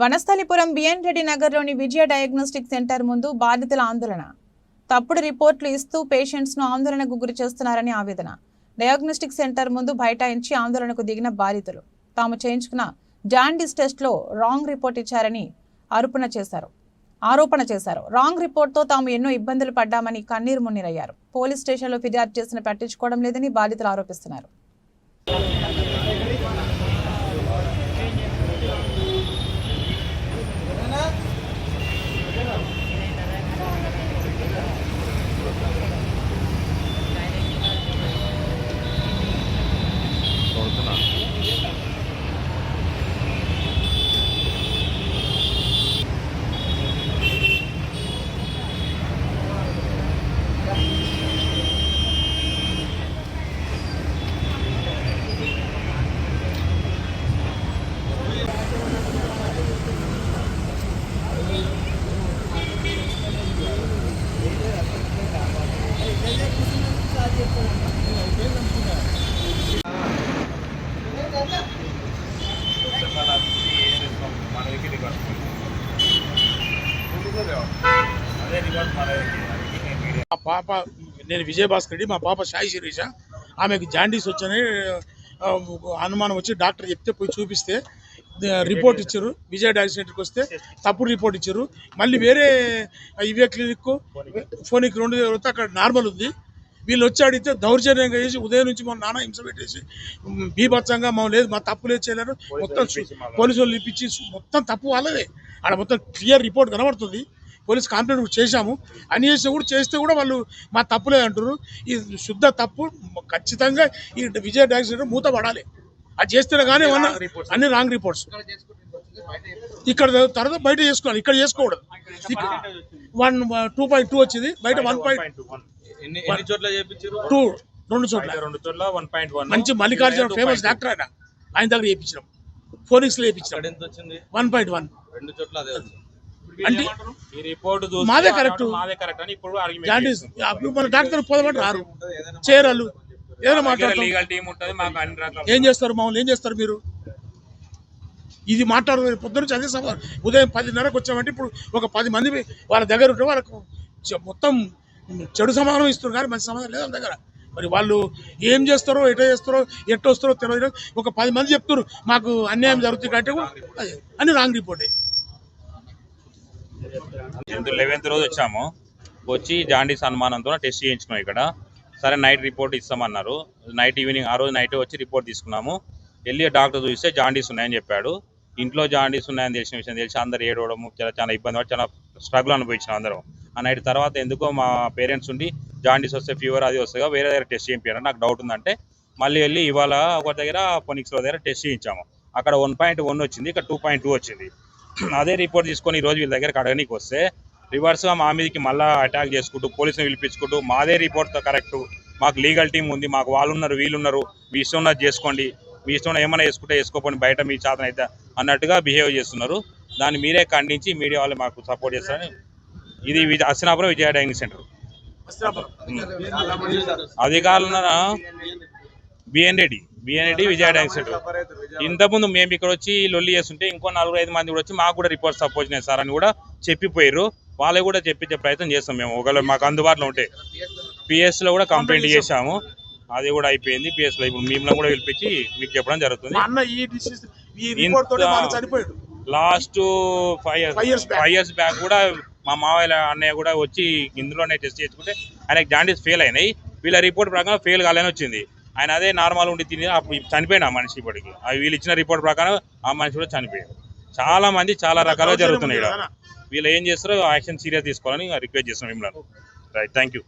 Vanasthalipuram B N Reddy నగర్లోని విజయ diagnostic centre ముందు బాధితుల ఆందోళన. తప్పుడు రిపోర్టులు ఇస్తూ పేషెంట్స్ను ఆందోళనకు గురి చేస్తున్నారని ఆవేదన. డయాగ్నోస్టిక్ సెంటర్ ముందు బైఠాయించి ఆందోళనకు దిగిన బాధితులు. తాము చేయించుకున్న జాండిస్ టెస్ట్లో రాంగ్ రిపోర్ట్ ఇచ్చారని ఆరోపణ చేశారు. ఆరోపణ చేశారు. రాంగ్ రిపోర్ట్తో తాము ఎన్నో ఇబ్బందులు పడ్డామని కన్నీరు మున్నీరయ్యారు. పోలీస్ స్టేషన్లో ఫిర్యాదు చేసిన పట్టించుకోవడం లేదని బాధితులు ఆరోపిస్తున్నారు. పాప నేను విజయభాస్కర్ రెడ్డి మా పాప సాయి శిరీష. ఆమెకు జాండీస్ వచ్చని అనుమానం వచ్చి డాక్టర్ చెప్తే పోయి చూపిస్తే రిపోర్ట్ ఇచ్చారు. విజయ డయాగ్నోస్టిక్ వస్తే తప్పుడు రిపోర్ట్ ఇచ్చారు. మళ్ళీ వేరే ఇవే క్లినిక్ ఫోనిక్ రెండు వస్తే అక్కడ నార్మల్ ఉంది. వీళ్ళు వచ్చి అడిగితే దౌర్జన్యంగా చేసి ఉదయం నుంచి మన నాన్న హింస పెట్టేసి బీభత్సంగా మా లేదు మా తప్పు లేదు చేయలేరు. మొత్తం పోలీసు వాళ్ళు ఇప్పించి మొత్తం తప్పు వాళ్ళదే. ఆడ మొత్తం క్లియర్ రిపోర్ట్ కనబడుతుంది. పోలీస్ కంప్లైంట్ కూడా చేశాము. అని చేస్తే కూడా చేస్తే కూడా వాళ్ళు మా తప్పులే అంటారు ఇది శుద్ధ తప్పు ఖచ్చితంగా ఈ విజయ డయాగ్నోస్టిక్ మూత పడాలి. అది చేస్తేనే కానీ అన్ని రాంగ్ రిపోర్ట్స్ ఇక్కడ తర్వాత బయట చేసుకోవాలి. ఇక్కడ చేసుకోకూడదు. వన్ టూ పాయింట్ టూ వచ్చింది. బయట వన్ పాయింట్ టూ రెండు చోట్ల. రెండు చోట్ల వన్ పాయింట్ వన్ మంచి మల్లికార్జున ఫేమస్ డాక్టర్ ఆయన. ఆయన దగ్గర చేయించినాం ఫోనిక్స్లో చేయించినాం వన్ పాయింట్ వన్ రెండు చోట్ల అంటే ఈ రిపోర్ట్ మాదే correct. మాదే కరెక్ట్ అని ఇప్పుడు మన డాక్టర్ పోదామంటే రారు. చేరాలు ఏదైనా మా దగ్గర మాట్లాడతాం. లీగల్ టీం ఉంటుంది మాకు అన్ని రకాల ఏం చేస్తారు మామూలు ఏం చేస్తారు మీరు? ఇది మాట్లాడు పొద్దున అదే సభ ఉదయం పదిన్నరకు వచ్చామంటే ఇప్పుడు ఒక పది మంది వాళ్ళ దగ్గర ఉంటే వాళ్ళకు మొత్తం చెడు సమాధానం ఇస్తున్నారు కానీ మంచి సమాధానం లేదు వాళ్ళ దగ్గర. మరి వాళ్ళు ఏం చేస్తారో ఎట చేస్తారో ఎట్ట వస్తారో తెలియదు ఒక పది మంది చెప్తారు మాకు అన్యాయం జరుగుతుంది అంటే అని రాంగ్ రిపోర్టే లెవెన్త్ రోజు వచ్చాము. వచ్చి జాండీస్ అనుమానంతో టెస్ట్ చేయించుకున్నాం ఇక్కడ. సరే నైట్ రిపోర్ట్ ఇస్తామన్నారు. నైట్ ఈవినింగ్ ఆ రోజు నైట్ వచ్చి రిపోర్ట్ తీసుకున్నాము. వెళ్ళి డాక్టర్ చూస్తే జాండీస్ ఉన్నాయని చెప్పాడు. ఇంట్లో జాండీస్ ఉన్నాయని తెలిసిన విషయం తెలిసి అందరు ఏడవడం చాలా చాలా ఇబ్బంది పడి చాలా స్ట్రగుల్ అనుభవించిన అందరం. ఆ నైట్ తర్వాత ఎందుకో మా పేరెంట్స్ ఉండి జాండీస్ వస్తే ఫీవర్ అది వస్తుందిగా వేరే దగ్గర టెస్ట్ చేయించారు నాకు డౌట్ ఉందంటే మళ్ళీ వెళ్ళి ఇవాళ ఒక దగ్గర పొనిక్స్ దగ్గర టెస్ట్ చేయించాము. అక్కడ వన్ పాయింట్ వన్ వచ్చింది ఇక్కడ టూ పాయింట్ టూ వచ్చింది. అదే రిపోర్ట్ తీసుకొని ఈ రోజు వీళ్ళ దగ్గరకు అడగనీకి వస్తే రివర్స్గా మా మీదకి మళ్ళీ అటాక్ చేసుకుంటూ పోలీసుని పిలిపించుకుంటూ మాదే రిపోర్ట్తో కరెక్ట్ మాకు లీగల్ టీం ఉంది మాకు వాళ్ళు ఉన్నారు వీళ్ళు ఉన్నారు మీ ఇష్టం ఉన్నది చేసుకోండి మీ ఇష్టం ఏమైనా చేసుకుంటే చేసుకోండి బయట మీ చేతన అయితే అన్నట్టుగా బిహేవ్ చేస్తున్నారు. దాన్ని మీరే ఖండించి మీడియా వాళ్ళు మాకు సపోర్ట్ చేస్తారని ఇది విజయ అస్సినాపురం విజయ డైనింగ్ సెంటర్ అధికారులు BN Reddy BN Reddy Vijaya dining centre ఇంతకుముందు మేము ఇక్కడ వచ్చి లొల్లి చేస్తుంటే ఇంకో నలుగురు ఐదు మంది కూడా వచ్చి మాకు కూడా రిపోర్ట్స్ సపోజ్ సార్ అని కూడా చెప్పిపోయారు వాళ్ళకి కూడా చెప్పించే ప్రయత్నం చేస్తాం మేము. ఒకవేళ మాకు అందుబాటులో ఉంటే. PS లో కూడా కంప్లైంట్ చేశాము. అది కూడా అయిపోయింది. PS లో ఇప్పుడు మిమ్మల్ని కూడా పిలిపించి మీకు చెప్పడం జరుగుతుంది. Last five years. Five years back కూడా మా మావయ్య అన్నయ్య కూడా వచ్చి ఇందులోనే టెస్ట్ చేసుకుంటే ఆయనకి జాండీస్ ఫెయిల్ అయినాయి. వీళ్ళ రిపోర్ట్ ప్రకారం ఫెయిల్ కాలేని వచ్చింది. ఆయన అదే నార్మల్ ఉండి తిని అప్పుడు చనిపోయిన ఆ మనిషి ఇప్పటికి. అవి వీళ్ళు ఇచ్చిన రిపోర్ట్ ప్రకారం ఆ మనిషి కూడా చనిపోయాడు. చాలా మంది చాలా రకాలుగా జరుగుతున్నాయి ఇక్కడ వీళ్ళు ఏం చేస్తారో యాక్షన్ సీరియస్ తీసుకోవాలని రిక్వెస్ట్ చేస్తున్నాం మిమ్మల్ని. Right thank you.